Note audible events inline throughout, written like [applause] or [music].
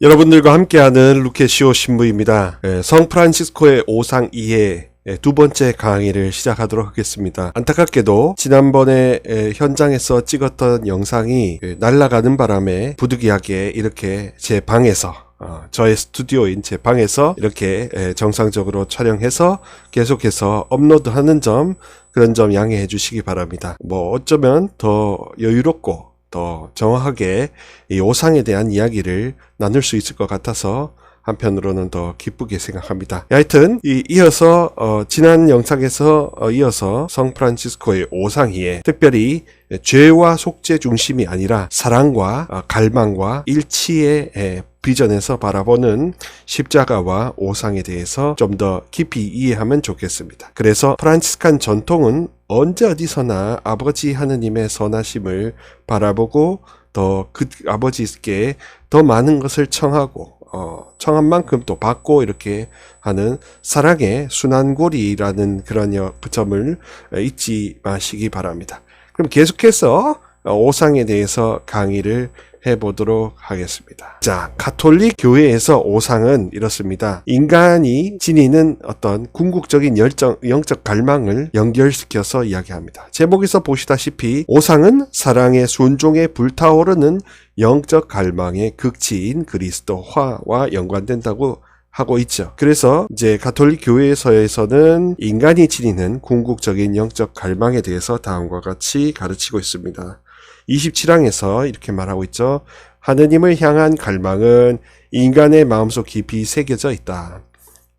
여러분들과 함께하는 루케시오 신부입니다. 예, 성프란시스코의 오상 2회 두 번째 강의를 시작하도록 하겠습니다. 안타깝게도 지난번에 에, 현장에서 찍었던 영상이 에, 날아가는 바람에 부득이하게 이렇게 제 방에서 어, 저의 스튜디오인 제 방에서 이렇게 에, 정상적으로 촬영해서 계속해서 업로드하는 점 그런 점 양해해 주시기 바랍니다. 뭐 어쩌면 더 여유롭고 더 정확하게 이 오상에 대한 이야기를 나눌 수 있을 것 같아서 한편으로는 더 기쁘게 생각합니다. 하여튼 이, 이어서 어, 지난 영상에서 어, 이어서 성프란시스코의 오상희에 특별히 죄와 속죄 중심이 아니라 사랑과 어, 갈망과 일치의 에, 비전에서 바라보는 십자가와 오상에 대해서 좀 더 깊이 이해하면 좋겠습니다. 그래서 프란치스칸 전통은 언제 어디서나 아버지 하느님의 선하심을 바라보고 더 그 아버지께 더 많은 것을 청하고 어, 청한 만큼 또 받고 이렇게 하는 사랑의 순환고리라는 그런 여- 그 점을 잊지 마시기 바랍니다. 그럼 계속해서 어, 오상에 대해서 강의를 해보도록 하겠습니다. 자, 가톨릭 교회에서 오상은 이렇습니다. 인간이 지니는 어떤 궁극적인 열정, 영적 갈망을 연결시켜서 이야기합니다. 제목에서 보시다시피 오상은 사랑의 순종에 불타오르는 영적 갈망의 극치인 그리스도화와 연관된다고 하고 있죠. 그래서 이제 가톨릭 교회에서에서는 인간이 지니는 궁극적인 영적 갈망에 대해서 다음과 같이 가르치고 있습니다. 27항에서 이렇게 말하고 있죠. 하느님을 향한 갈망은 인간의 마음속 깊이 새겨져 있다.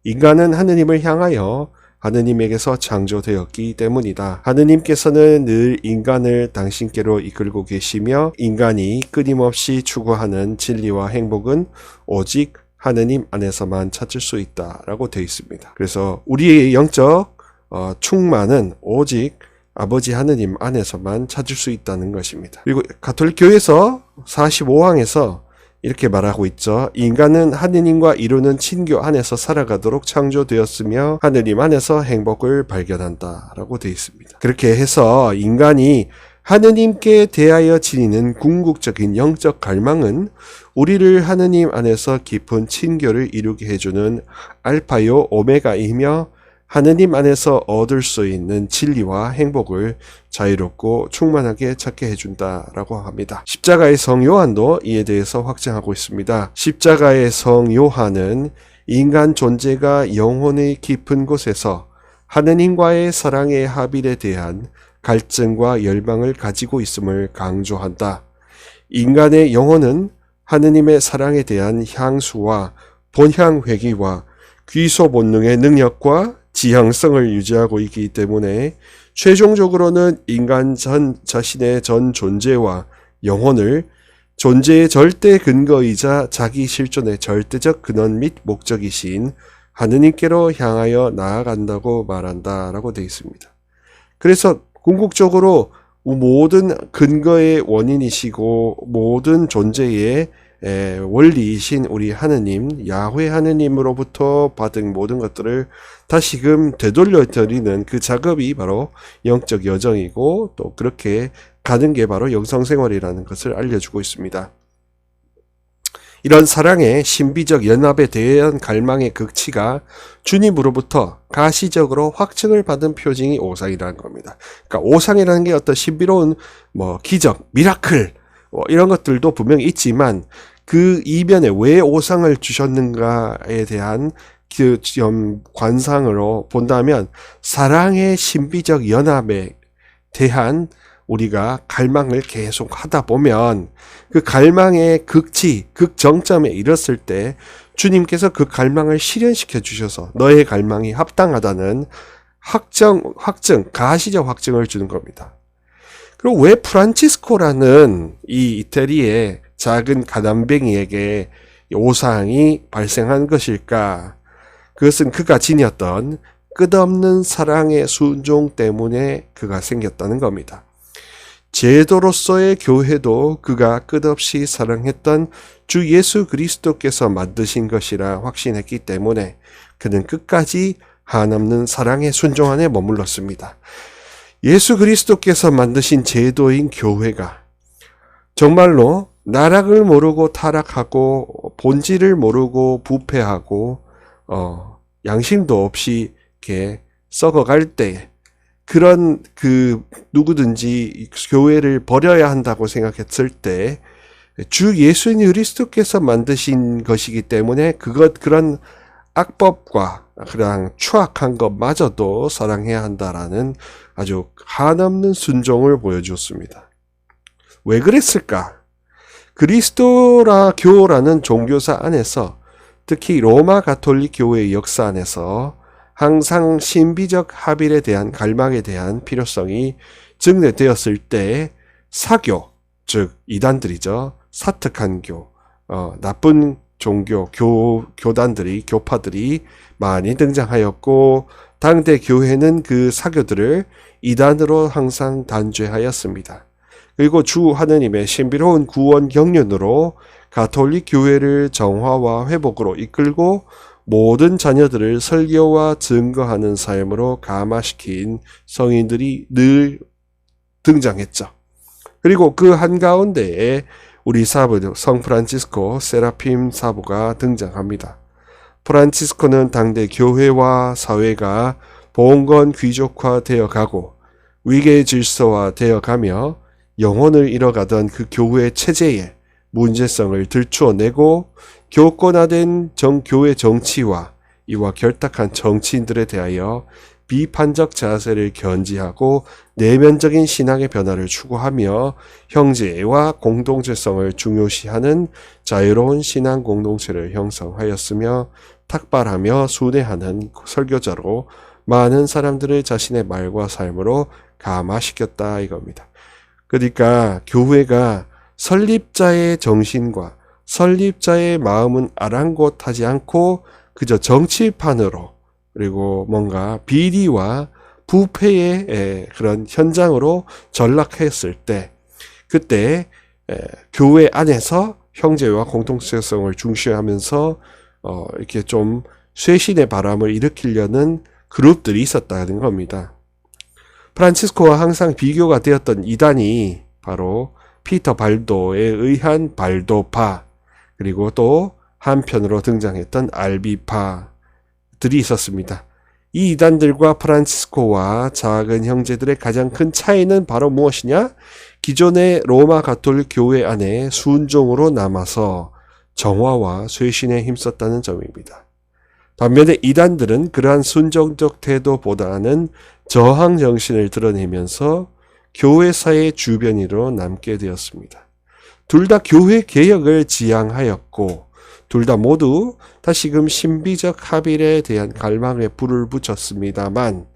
인간은 하느님을 향하여 하느님에게서 창조되었기 때문이다. 하느님께서는 늘 인간을 당신께로 이끌고 계시며 인간이 끊임없이 추구하는 진리와 행복은 오직 하느님 안에서만 찾을 수 있다라고 되어 있습니다. 그래서 우리의 영적 어, 충만은 오직 아버지 하느님 안에서만 찾을 수 있다는 것입니다. 그리고 가톨릭 교회에서 45항에서 이렇게 말하고 있죠. 인간은 하느님과 이루는 친교 안에서 살아가도록 창조되었으며 하느님 안에서 행복을 발견한다라고 되어 있습니다. 그렇게 해서 인간이 하느님께 대하여 지니는 궁극적인 영적 갈망은 우리를 하느님 안에서 깊은 친교를 이루게 해주는 알파요 오메가이며 하느님 안에서 얻을 수 있는 진리와 행복을 자유롭고 충만하게 찾게 해준다라고 합니다. 십자가의 성 요한도 이에 대해서 확증하고 있습니다. 십자가의 성 요한은 인간 존재가 영혼의 깊은 곳에서 하느님과의 사랑의 합일에 대한 갈증과 열망을 가지고 있음을 강조한다. 인간의 영혼은 하느님의 사랑에 대한 향수와 본향 회귀와 귀소 본능의 능력과 지향성을 유지하고 있기 때문에 최종적으로는 인간 전 자신의 전 존재와 영혼을 존재의 절대 근거이자 자기 실존의 절대적 근원 및 목적이신 하느님께로 향하여 나아간다고 말한다라고 되어 있습니다. 그래서 궁극적으로 모든 근거의 원인이시고 모든 존재의 에, 원리이신 우리 하느님, 야훼 하느님으로부터 받은 모든 것들을 다시금 되돌려 드리는 그 작업이 바로 영적 여정이고 또 그렇게 가는 게 바로 영성생활이라는 것을 알려주고 있습니다. 이런 사랑의 신비적 연합에 대한 갈망의 극치가 주님으로부터 가시적으로 확증을 받은 표징이 오상이라는 겁니다. 그러니까 오상이라는 게 어떤 신비로운 뭐 기적, 미라클 뭐 이런 것들도 분명히 있지만 그 이면에 왜 오상을 주셨는가에 대한 그점 관상으로 본다면 사랑의 신비적 연합에 대한 우리가 갈망을 계속 하다 보면 그 갈망의 극치, 극정점에 이뤘을 때 주님께서 그 갈망을 실현시켜 주셔서 너의 갈망이 합당하다는 확정, 확증, 가시적 확증을 주는 겁니다. 그리고 왜 프란치스코라는 이 이태리의 작은 가담뱅이에게 오상이 발생한 것일까? 그것은 그가 지녔던 끝없는 사랑의 순종 때문에 그가 생겼다는 겁니다. 제도로서의 교회도 그가 끝없이 사랑했던 주 예수 그리스도께서 만드신 것이라 확신했기 때문에 그는 끝까지 한없는 사랑의 순종 안에 머물렀습니다. 예수 그리스도께서 만드신 제도인 교회가 정말로 나락을 모르고 타락하고 본질을 모르고 부패하고 어, 양심도 없이 이렇게 썩어갈 때 그런 그 누구든지 교회를 버려야 한다고 생각했을 때 주 예수님 그리스도께서 만드신 것이기 때문에 그것 그런 악법과 그냥 추악한 것마저도 사랑해야 한다라는 아주 한없는 순종을 보여주었습니다. 왜 그랬을까? 그리스도라 교라는 종교사 안에서 특히 로마 가톨릭 교회의 역사 안에서 항상 신비적 합일에 대한 갈망에 대한 필요성이 증대되었을 때 사교, 즉 이단들이죠. 사특한 교, 어, 나쁜 종교, 교, 교단들이, 교파들이 많이 등장하였고, 당대 교회는 그 사교들을 이단으로 항상 단죄하였습니다. 그리고 주 하느님의 신비로운 구원 경륜으로 가톨릭 교회를 정화와 회복으로 이끌고 모든 자녀들을 설교와 증거하는 삶으로 감화시킨 성인들이 늘 등장했죠. 그리고 그 한가운데에 우리 사부 성 프란치스코 세라핌 사부가 등장합니다. 프란치스코는 당대 교회와 사회가 봉건 귀족화 되어 가고 위계 질서화 되어 가며 영혼을 잃어가던 그 교회 체제의 문제성을 들추어내고 교권화된 정교회 정치와 이와 결탁한 정치인들에 대하여 비판적 자세를 견지하고 내면적인 신앙의 변화를 추구하며 형제와 공동체성을 중요시하는 자유로운 신앙 공동체를 형성하였으며 탁발하며 순회하는 설교자로 많은 사람들을 자신의 말과 삶으로 감화시켰다 이겁니다. 그러니까 교회가 설립자의 정신과 설립자의 마음은 아랑곳하지 않고 그저 정치판으로 그리고 뭔가 비리와 부패의 에, 그런 현장으로 전락했을 때 그때 에, 교회 안에서 형제와 공동체성을 중시하면서 어, 이렇게 좀 쇄신의 바람을 일으키려는 그룹들이 있었다는 겁니다. 프란치스코와 항상 비교가 되었던 이단이 바로 피터 발도에 의한 발도파 그리고 또 한편으로 등장했던 알비파들이 있었습니다. 이 이단들과 프란치스코와 작은 형제들의 가장 큰 차이는 바로 무엇이냐? 기존의 로마 가톨릭 교회 안에 순종으로 남아서 정화와 쇄신에 힘썼다는 점입니다. 반면에 이단들은 그러한 순종적 태도보다는 저항 정신을 드러내면서 교회사의 주변으로 남게 되었습니다. 둘 다 교회 개혁을 지향하였고 둘 다 모두 다시금 신비적 합일에 대한 갈망에 불을 붙였습니다만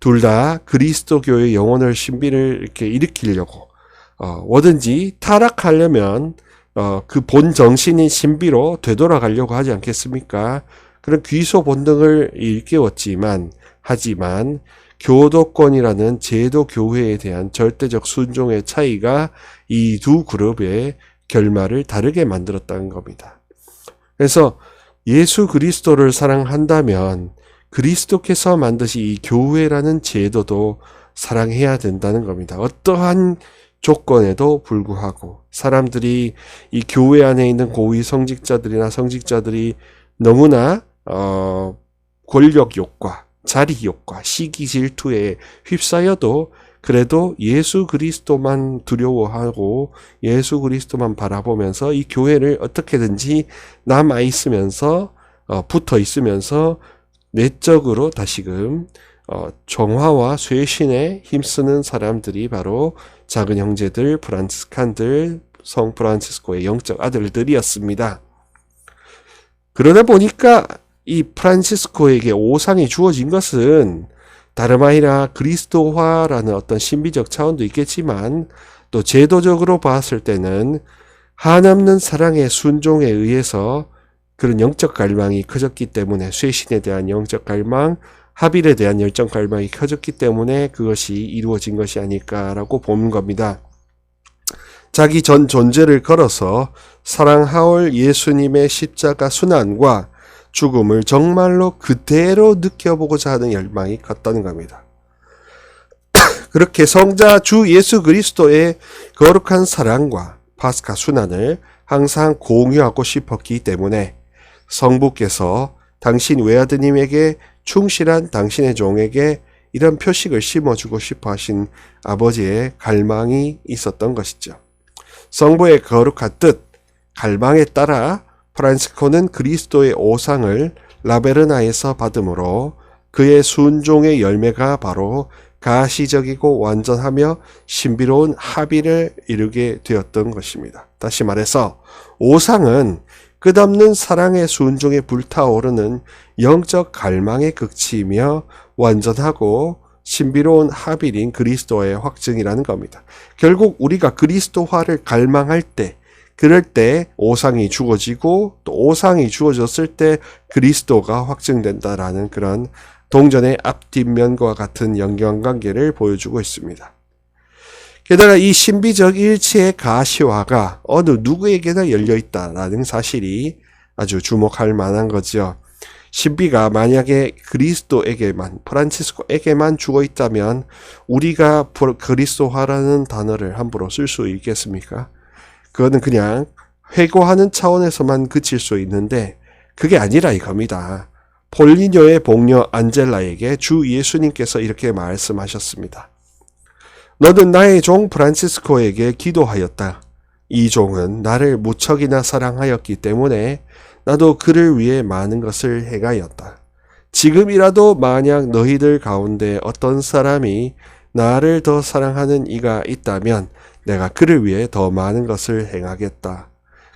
둘 다 그리스도교의 영혼을 신비를 이렇게 일으키려고 어, 뭐든지 타락하려면 어, 그 본 정신인 신비로 되돌아가려고 하지 않겠습니까? 그런 귀소 본능을 일깨웠지만 하지만 교도권이라는 제도 교회에 대한 절대적 순종의 차이가 이 두 그룹의 결말을 다르게 만들었다는 겁니다. 그래서 예수 그리스도를 사랑한다면 그리스도께서 만드신 이 교회라는 제도도 사랑해야 된다는 겁니다. 어떠한 조건에도 불구하고 사람들이 이 교회 안에 있는 고위 성직자들이나 성직자들이 너무나 어, 권력 욕과 자리 욕과 시기 질투에 휩싸여도 그래도 예수 그리스도만 두려워하고 예수 그리스도만 바라보면서 이 교회를 어떻게든지 남아 있으면서 어, 붙어 있으면서 내적으로 다시금 어, 정화와 쇄신에 힘쓰는 사람들이 바로 작은 형제들, 프란치스칸들, 성 프란치스코의 영적 아들들이었습니다. 그러다 보니까 이 프란치스코에게 오상이 주어진 것은 다름 아니라 그리스도화라는 어떤 신비적 차원도 있겠지만 또 제도적으로 봤을 때는 한없는 사랑의 순종에 의해서 그런 영적 갈망이 커졌기 때문에 쇄신에 대한 영적 갈망, 합일에 대한 열정 갈망이 커졌기 때문에 그것이 이루어진 것이 아닐까라고 보는 겁니다. 자기 전 존재를 걸어서 사랑하올 예수님의 십자가 순환과 죽음을 정말로 그대로 느껴보고자 하는 열망이 컸다는 겁니다. [coughs] 그렇게 성자 주 예수 그리스도의 거룩한 사랑과 파스카 순환을 항상 공유하고 싶었기 때문에 성부께서 당신 외아드님에게 충실한 당신의 종에게 이런 표식을 심어주고 싶어 하신 아버지의 갈망이 있었던 것이죠. 성부의 거룩한 뜻, 갈망에 따라 프란시스코는 그리스도의 오상을 라베르나에서 받음으로 그의 순종의 열매가 바로 가시적이고 완전하며 신비로운 합의를 이루게 되었던 것입니다. 다시 말해서 오상은 끝없는 사랑의 순종에 불타오르는 영적 갈망의 극치이며 완전하고 신비로운 합일인 그리스도의 확증이라는 겁니다. 결국 우리가 그리스도화를 갈망할 때 그럴 때 오상이 주어지고 또 오상이 주어졌을 때 그리스도가 확증된다라는 그런 동전의 앞뒷면과 같은 연관관계를 보여주고 있습니다. 게다가 이 신비적 일치의 가시화가 어느 누구에게나 열려 있다라는 사실이 아주 주목할 만한 거죠. 신비가 만약에 그리스도에게만, 프란치스코에게만 죽어 있다면 우리가 그리스도화라는 단어를 함부로 쓸 수 있겠습니까? 그거는 그냥 회고하는 차원에서만 그칠 수 있는데 그게 아니라 이겁니다. 폴리뇨의 복녀 안젤라에게 주 예수님께서 이렇게 말씀하셨습니다. 너는 나의 종 프란치스코에게 기도하였다. 이 종은 나를 무척이나 사랑하였기 때문에 나도 그를 위해 많은 것을 행하였다. 지금이라도 만약 너희들 가운데 어떤 사람이 나를 더 사랑하는 이가 있다면 내가 그를 위해 더 많은 것을 행하겠다.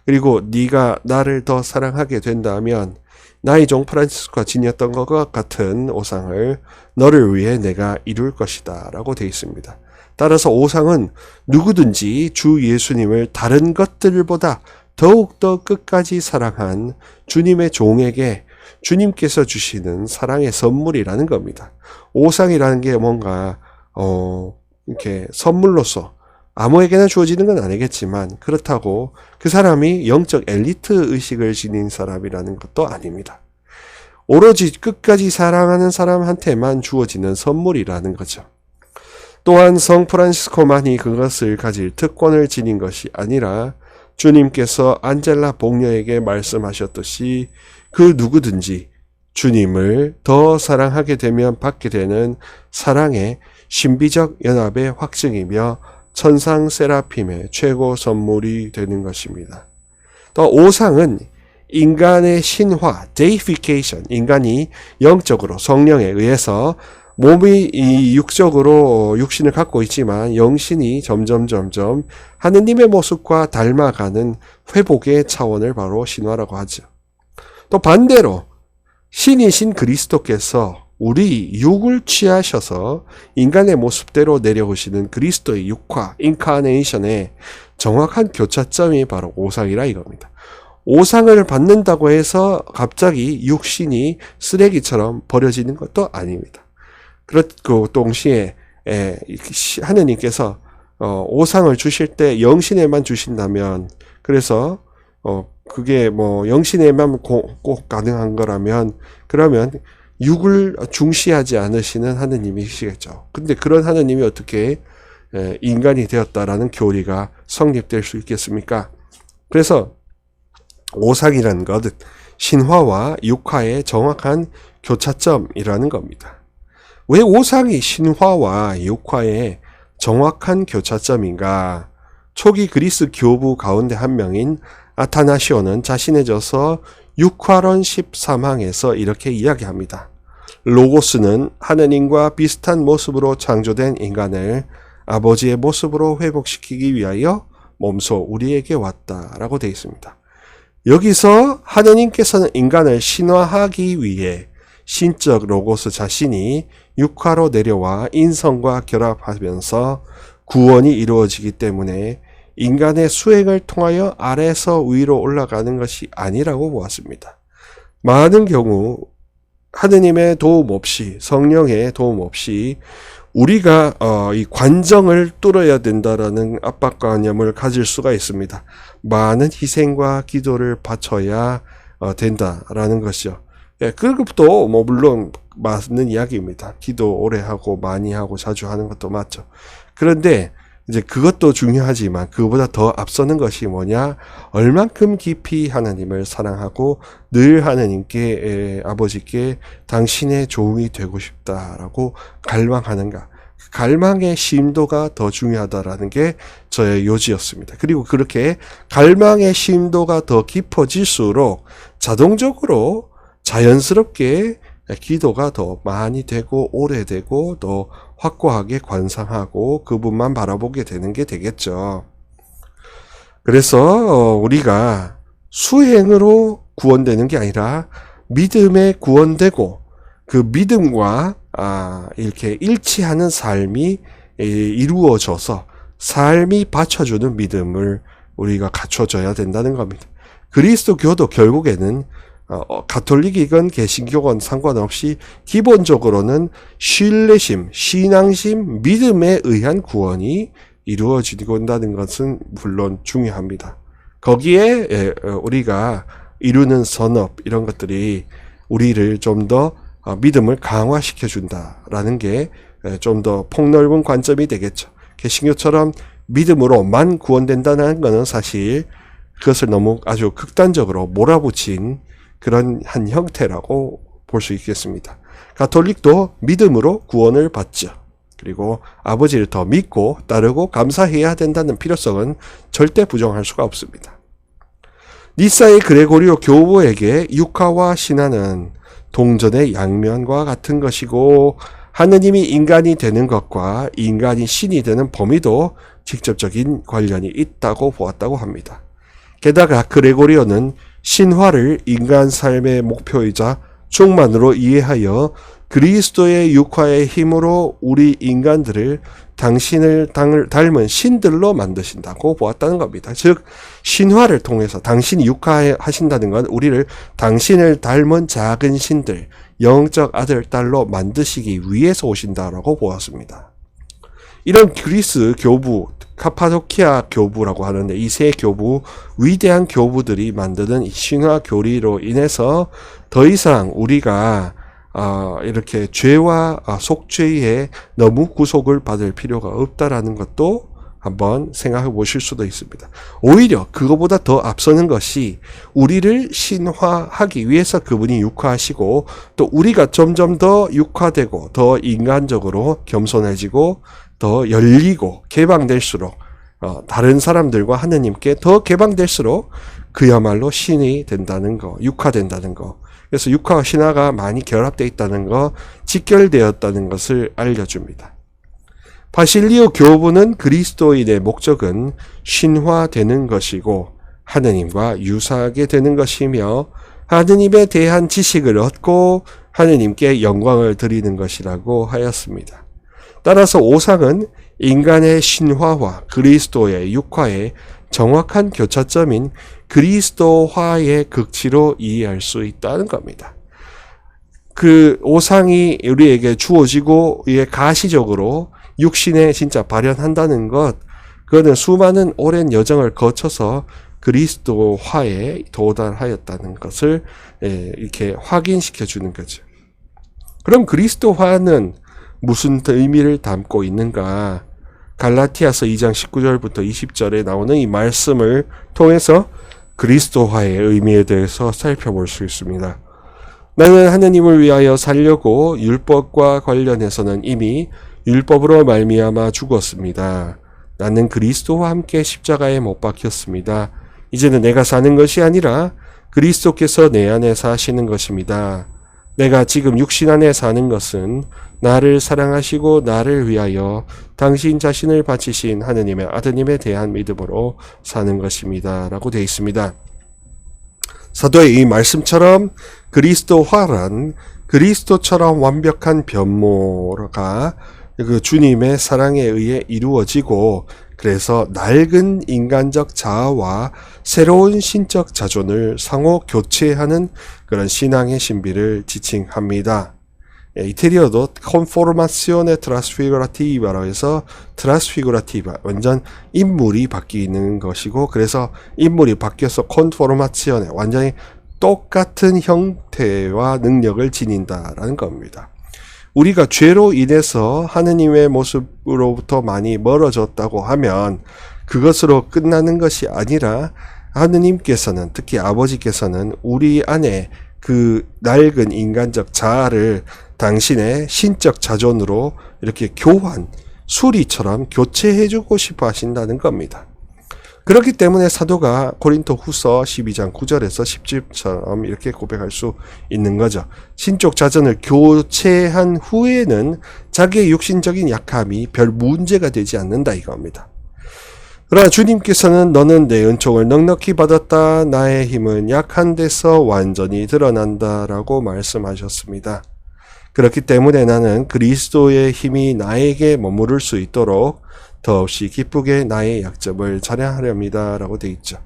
그리고 네가 나를 더 사랑하게 된다면 나의 종 프란치스코가 지녔던 것과 같은 오상을 너를 위해 내가 이룰 것이다. 라고 되어 있습니다. 따라서 오상은 누구든지 주 예수님을 다른 것들보다 더욱더 끝까지 사랑한 주님의 종에게 주님께서 주시는 사랑의 선물이라는 겁니다. 오상이라는 게 뭔가, 어, 이렇게 선물로서 아무에게나 주어지는 건 아니겠지만 그렇다고 그 사람이 영적 엘리트 의식을 지닌 사람이라는 것도 아닙니다. 오로지 끝까지 사랑하는 사람한테만 주어지는 선물이라는 거죠. 또한 성 프란시스코만이 그것을 가질 특권을 지닌 것이 아니라 주님께서 안젤라 복녀에게 말씀하셨듯이 그 누구든지 주님을 더 사랑하게 되면 받게 되는 사랑의 신비적 연합의 확증이며 천상 세라핌의 최고 선물이 되는 것입니다. 또 오상은 인간의 신화, deification, 인간이 영적으로 성령에 의해서 몸이 이 육적으로 육신을 갖고 있지만 영신이 점점 점점 하느님의 모습과 닮아가는 회복의 차원을 바로 신화라고 하죠. 또 반대로 신이신 그리스도께서 우리 육을 취하셔서 인간의 모습대로 내려오시는 그리스도의 육화, 인카네이션의 정확한 교차점이 바로 오상이라 이겁니다. 오상을 받는다고 해서 갑자기 육신이 쓰레기처럼 버려지는 것도 아닙니다. 그렇고 동시에 하느님께서 어, 오상을 주실 때 영신에만 주신다면 그래서 어, 그게 뭐 영신에만 꼭 가능한 거라면 그러면 육을 중시하지 않으시는 하느님이시겠죠. 근데 그런 하느님이 어떻게 인간이 되었다라는 교리가 성립될 수 있겠습니까? 그래서 오상이라는 것은 신화와 육화의 정확한 교차점이라는 겁니다. 왜 오상이 신화와 육화의 정확한 교차점인가? 초기 그리스 교부 가운데 한 명인 아타나시오는 자신의 저서 6화론 13항에서 이렇게 이야기합니다. 로고스는 하느님과 비슷한 모습으로 창조된 인간을 아버지의 모습으로 회복시키기 위하여 몸소 우리에게 왔다라고 되어 있습니다. 여기서 하느님께서는 인간을 신화하기 위해 신적 로고스 자신이 육화로 내려와 인성과 결합하면서 구원이 이루어지기 때문에 인간의 수행을 통하여 아래서 위로 올라가는 것이 아니라고 보았습니다. 많은 경우 하느님의 도움 없이 성령의 도움 없이 우리가 어, 이 관정을 뚫어야 된다라는 압박관념을 가질 수가 있습니다. 많은 희생과 기도를 바쳐야 어, 된다라는 것이죠. 예, 그것도 뭐 물론 맞는 이야기입니다. 기도 오래 하고 많이 하고 자주 하는 것도 맞죠. 그런데 이제 그것도 중요하지만 그보다 더 앞서는 것이 뭐냐? 얼만큼 깊이 하나님을 사랑하고 늘 하나님께 에, 아버지께 당신의 조응이 되고 싶다라고 갈망하는가? 갈망의 심도가 더 중요하다라는 게 저의 요지였습니다. 그리고 그렇게 갈망의 심도가 더 깊어질수록 자동적으로 자연스럽게 기도가 더 많이 되고 오래되고 더 확고하게 관상하고 그분만 바라보게 되는 게 되겠죠. 그래서 어, 우리가 수행으로 구원되는 게 아니라 믿음에 구원되고 그 믿음과 아, 이렇게 일치하는 삶이 에, 이루어져서 삶이 받쳐주는 믿음을 우리가 갖춰져야 된다는 겁니다. 그리스도교도 결국에는 어, 어, 가톨릭이건 개신교건 상관없이 기본적으로는 신뢰심, 신앙심, 믿음에 의한 구원이 이루어지고 온다는 것은 물론 중요합니다. 거기에 에, 어, 우리가 이루는 선업 이런 것들이 우리를 좀더 어, 믿음을 강화시켜 준다라는 게 좀 더 폭넓은 관점이 되겠죠. 개신교처럼 믿음으로만 구원된다는 것은 사실 그것을 너무 아주 극단적으로 몰아붙인 그런 한 형태라고 볼 수 있겠습니다. 가톨릭도 믿음으로 구원을 받죠. 그리고 아버지를 더 믿고 따르고 감사해야 된다는 필요성은 절대 부정할 수가 없습니다. 니사의 그레고리오 교우에게 육화와 신화는 동전의 양면과 같은 것이고 하느님이 인간이 되는 것과 인간이 신이 되는 범위도 직접적인 관련이 있다고 보았다고 합니다. 게다가 그레고리오는 신화를 인간 삶의 목표이자 충만으로 이해하여 그리스도의 육화의 힘으로 우리 인간들을 당신을 닮은 신들로 만드신다고 보았다는 겁니다. 즉, 신화를 통해서 당신이 육화하신다는 건 우리를 당신을 닮은 작은 신들, 영적 아들, 딸로 만드시기 위해서 오신다라고 보았습니다. 이런 그리스 교부, 카파도키아 교부라고 하는데 이 세 교부, 위대한 교부들이 만드는 신화 교리로 인해서 더 이상 우리가 어, 이렇게 죄와 아, 속죄에 너무 구속을 받을 필요가 없다라는 것도 한번 생각해 보실 수도 있습니다. 오히려 그거보다 더 앞서는 것이 우리를 신화하기 위해서 그분이 육화하시고 또 우리가 점점 더 육화되고 더 인간적으로 겸손해지고 더 열리고 개방될수록 어, 다른 사람들과 하느님께 더 개방될수록 그야말로 신이 된다는 거, 육화된다는 거. 그래서 육화와 신화가 많이 결합되어 있다는 거, 직결되었다는 것을 알려줍니다. 바실리오 교부는 그리스도인의 목적은 신화되는 것이고 하느님과 유사하게 되는 것이며 하느님에 대한 지식을 얻고 하느님께 영광을 드리는 것이라고 하였습니다. 따라서 오상은 인간의 신화와 그리스도의 육화의 정확한 교차점인 그리스도화의 극치로 이해할 수 있다는 겁니다. 그 오상이 우리에게 주어지고 이게 가시적으로 육신에 진짜 발현한다는 것, 그거는 수많은 오랜 여정을 거쳐서 그리스도화에 도달하였다는 것을 예, 이렇게 확인시켜 주는 거죠. 그럼 그리스도화는 무슨 의미를 담고 있는가? 갈라티아서 2장 19절부터 20절에 나오는 이 말씀을 통해서 그리스도화의 의미에 대해서 살펴볼 수 있습니다. 나는 하느님을 위하여 살려고 율법과 관련해서는 이미 율법으로 말미암아 죽었습니다. 나는 그리스도와 함께 십자가에 못 박혔습니다. 이제는 내가 사는 것이 아니라 그리스도께서 내 안에 사시는 것입니다. 내가 지금 육신 안에 사는 것은 나를 사랑하시고 나를 위하여 당신 자신을 바치신 하느님의 아드님에 대한 믿음으로 사는 것입니다. 라고 되어 있습니다. 사도의 이 말씀처럼 그리스도화란 그리스도처럼 완벽한 변모가 그 주님의 사랑에 의해 이루어지고 그래서 낡은 인간적 자아와 새로운 신적 자존을 상호 교체하는 그런 신앙의 신비를 지칭합니다. 예, 이태리어도 conformazione trasfigurativa라고 해서 trasfigurativa 완전 인물이 바뀌는 것이고 그래서 인물이 바뀌어서 conformazione 완전히 똑같은 형태와 능력을 지닌다라는 겁니다. 우리가 죄로 인해서 하느님의 모습으로부터 많이 멀어졌다고 하면 그것으로 끝나는 것이 아니라 하느님께서는 특히 아버지께서는 우리 안에 그 낡은 인간적 자아를 당신의 신적 자존으로 이렇게 교환, 수리처럼 교체해주고 싶어 하신다는 겁니다. 그렇기 때문에 사도가 고린도 후서 12장 9절에서 10절처럼 이렇게 고백할 수 있는 거죠. 신적 자전을 교체한 후에는 자기의 육신적인 약함이 별 문제가 되지 않는다 이겁니다. 그러나 주님께서는 너는 내 은총을 넉넉히 받았다. 나의 힘은 약한 데서 완전히 드러난다 라고 말씀하셨습니다. 그렇기 때문에 나는 그리스도의 힘이 나에게 머무를 수 있도록 더없이 기쁘게 나의 약점을 자랑하렵니다. 라고 되어 있죠.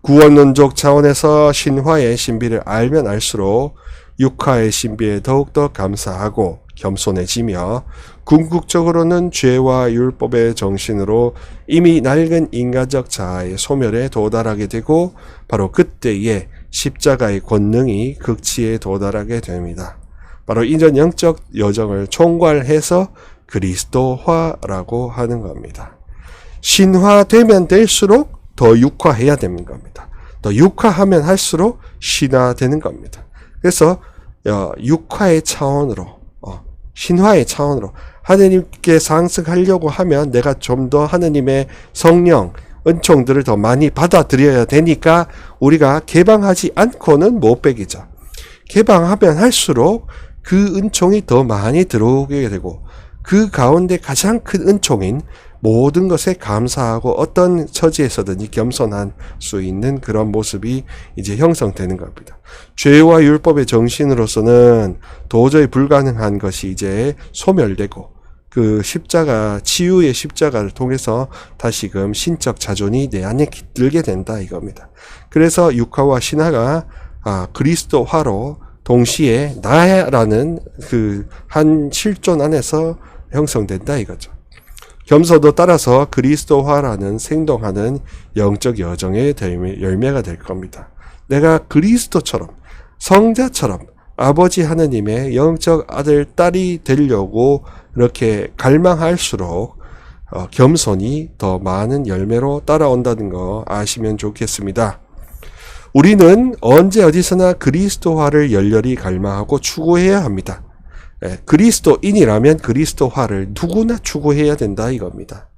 구원론적 차원에서 신화의 신비를 알면 알수록 육화의 신비에 더욱더 감사하고 겸손해지며 궁극적으로는 죄와 율법의 정신으로 이미 낡은 인간적 자아의 소멸에 도달하게 되고 바로 그때에 십자가의 권능이 극치에 도달하게 됩니다. 바로 이전 영적 여정을 총괄해서 그리스도화라고 하는 겁니다. 신화되면 될수록 더 육화해야 되는 겁니다. 더 육화하면 할수록 신화되는 겁니다. 그래서 어, 육화의 차원으로 어, 신화의 차원으로 하느님께 상승하려고 하면 내가 좀 더 하느님의 성령 은총들을 더 많이 받아들여야 되니까 우리가 개방하지 않고는 못 빼기죠. 개방하면 할수록 그 은총이 더 많이 들어오게 되고 그 가운데 가장 큰 은총인 모든 것에 감사하고 어떤 처지에서든지 겸손한 수 있는 그런 모습이 이제 형성되는 겁니다. 죄와 율법의 정신으로서는 도저히 불가능한 것이 이제 소멸되고 그 십자가 치유의 십자가를 통해서 다시금 신적 자존이 내 안에 깃들게 된다 이겁니다. 그래서 육화와 신화가 아, 그리스도화로 동시에 나라는 그 한 실존 안에서 형성된다 이거죠. 겸손도 따라서 그리스도화라는 생동하는 영적 여정의 열매가 될 겁니다. 내가 그리스도처럼 성자처럼 아버지 하느님의 영적 아들 딸이 되려고 이렇게 갈망할수록 어, 겸손이 더 많은 열매로 따라온다는 거 아시면 좋겠습니다. 우리는 언제 어디서나 그리스도화를 열렬히 갈망하고 추구해야 합니다. 예, 그리스도인이라면 그리스도화를 누구나 추구해야 된다 이겁니다.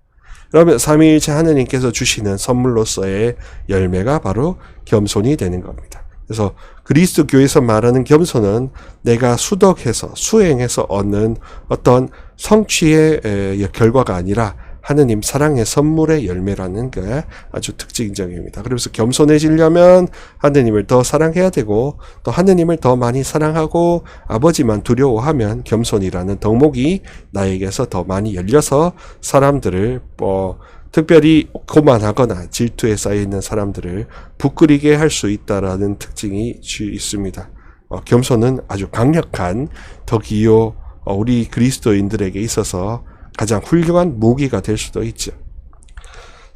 그러면 삼위일체 하느님께서 주시는 선물로서의 열매가 바로 겸손이 되는 겁니다. 그래서 그리스도 교에서 말하는 겸손은 내가 수덕해서 수행해서 얻는 어떤 성취의 결과가 아니라 하느님 사랑의 선물의 열매라는 게 아주 특징적입니다. 그래서 겸손해지려면 하느님을 더 사랑해야 되고 또 하느님을 더 많이 사랑하고 아버지만 두려워하면 겸손이라는 덕목이 나에게서 더 많이 열려서 사람들을 뭐 특별히 고만하거나 질투에 쌓여 있는 사람들을 부끄리게 할 수 있다라는 특징이 있습니다. 어, 겸손은 아주 강력한 덕이요 어, 우리 그리스도인들에게 있어서 가장 훌륭한 무기가 될 수도 있죠.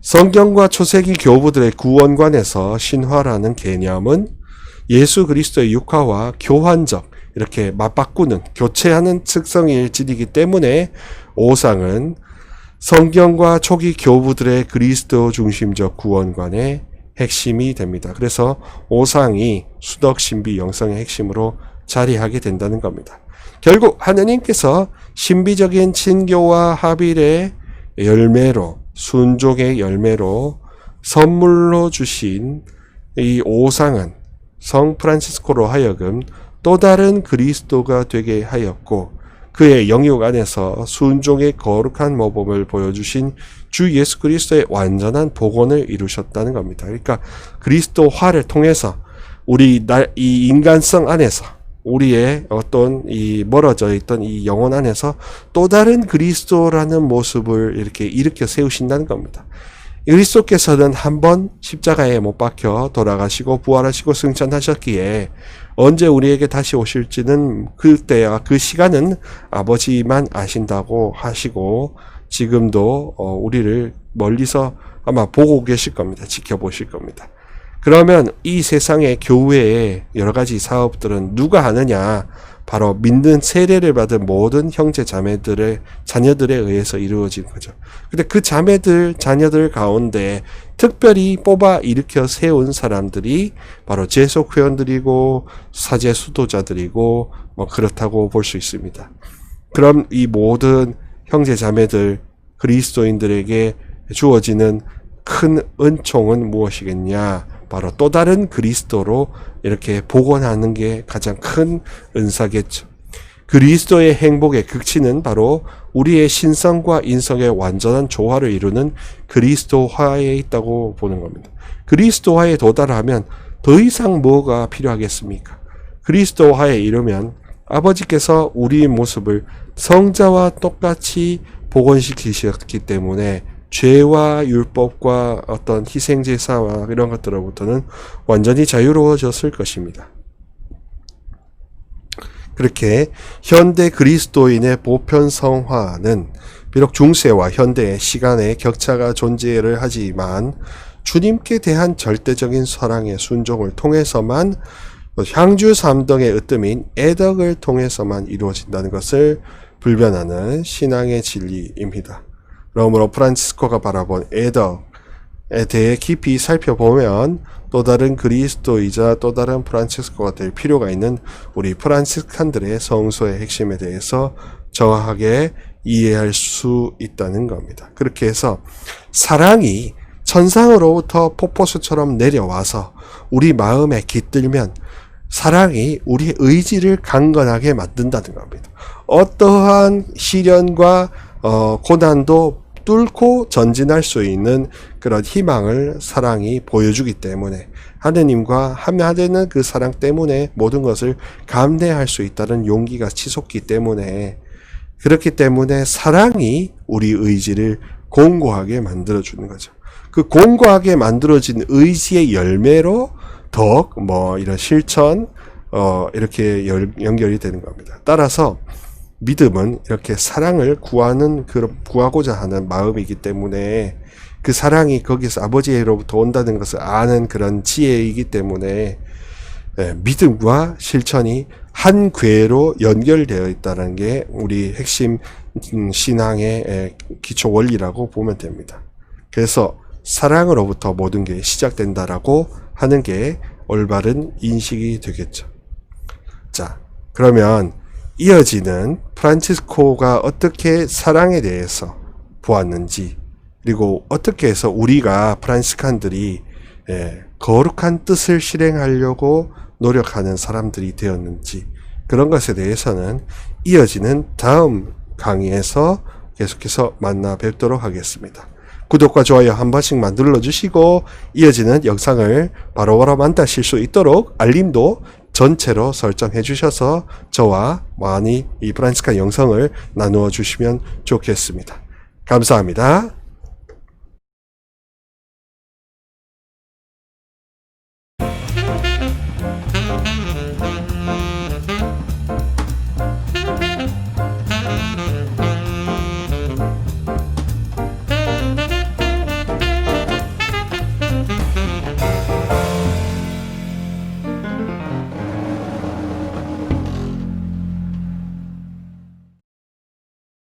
성경과 초세기 교부들의 구원관에서 신화라는 개념은 예수 그리스도의 육화와 교환적 이렇게 맞바꾸는 교체하는 특성을 지니기 때문에 오상은 성경과 초기 교부들의 그리스도 중심적 구원관의 핵심이 됩니다. 그래서 오상이 수덕 신비 영성의 핵심으로 자리하게 된다는 겁니다. 결국 하느님께서 신비적인 친교와 합일의 열매로 순종의 열매로 선물로 주신 이 오상은 성 프란시스코로 하여금 또 다른 그리스도가 되게 하였고 그의 영역 안에서 순종의 거룩한 모범을 보여주신 주 예수 그리스도의 완전한 복원을 이루셨다는 겁니다. 그러니까 그리스도화를 통해서 우리 이 인간성 안에서 우리의 어떤 이 멀어져 있던 이 영혼 안에서 또 다른 그리스도라는 모습을 이렇게 일으켜 세우신다는 겁니다. 그리스도께서는 한 번 십자가에 못 박혀 돌아가시고 부활하시고 승천하셨기에 언제 우리에게 다시 오실지는 그때와 그 시간은 아버지만 아신다고 하시고 지금도 어, 우리를 멀리서 아마 보고 계실 겁니다. 지켜보실 겁니다. 그러면 이 세상의 교회의 여러 가지 사업들은 누가 하느냐? 바로 믿는 세례를 받은 모든 형제 자매들의 자녀들에 의해서 이루어진 거죠. 근데 그 자매들 자녀들 가운데 특별히 뽑아 일으켜 세운 사람들이 바로 제속 회원들이고 사제 수도자들이고 뭐 그렇다고 볼 수 있습니다. 그럼 이 모든 형제 자매들 그리스도인들에게 주어지는 큰 은총은 무엇이겠냐? 바로 또 다른 그리스도로 이렇게 복원하는 게 가장 큰 은사겠죠. 그리스도의 행복의 극치는 바로 우리의 신성과 인성의 완전한 조화를 이루는 그리스도화에 있다고 보는 겁니다. 그리스도화에 도달하면 더 이상 뭐가 필요하겠습니까? 그리스도화에 이르면 아버지께서 우리의 모습을 성자와 똑같이 복원시키셨기 때문에 죄와 율법과 어떤 희생제사와 이런 것들로부터는 완전히 자유로워졌을 것입니다. 그렇게 현대 그리스도인의 보편성화는 비록 중세와 현대의 시간의 격차가 존재를 하지만 주님께 대한 절대적인 사랑의 순종을 통해서만 향주 삼덕의 으뜸인 애덕을 통해서만 이루어진다는 것을 불변하는 신앙의 진리입니다. 그러므로 프란치스코가 바라본 애덕에 대해 깊이 살펴보면 또 다른 그리스도이자 또 다른 프란치스코가 될 필요가 있는 우리 프란치스칸들의 성소의 핵심에 대해서 정확하게 이해할 수 있다는 겁니다. 그렇게 해서 사랑이 천상으로부터 폭포수처럼 내려와서 우리 마음에 깃들면 사랑이 우리 의지를 강건하게 만든다는 겁니다. 어떠한 시련과 어, 고난도 뚫고 전진할 수 있는 그런 희망을 사랑이 보여주기 때문에 하느님과 함께하는 그 사랑 때문에 모든 것을 감내할 수 있다는 용기가 치솟기 때문에 그렇기 때문에 사랑이 우리 의지를 공고하게 만들어주는 거죠. 그 공고하게 만들어진 의지의 열매로 더욱 뭐 이런 실천, 어, 이렇게 열, 연결이 되는 겁니다. 따라서 믿음은 이렇게 사랑을 구하는, 그, 구하고자 하는 마음이기 때문에 그 사랑이 거기서 아버지로부터 온다는 것을 아는 그런 지혜이기 때문에 예, 믿음과 실천이 한 궤로 연결되어 있다는 게 우리 핵심 음, 신앙의 예, 기초 원리라고 보면 됩니다. 그래서 사랑으로부터 모든 게 시작된다라고 하는 게 올바른 인식이 되겠죠. 자, 그러면 이어지는 프란치스코가 어떻게 사랑에 대해서 보았는지, 그리고 어떻게 해서 우리가 프란시칸들이 예, 거룩한 뜻을 실행하려고 노력하는 사람들이 되었는지 그런 것에 대해서는 이어지는 다음 강의에서 계속해서 만나 뵙도록 하겠습니다. 구독과 좋아요 한 번씩만 눌러주시고 이어지는 영상을 바로바로 만나실 수 있도록 알림도 전체로 설정해 주셔서 저와 많이 이 프란시카 영상을 나누어 주시면 좋겠습니다. 감사합니다.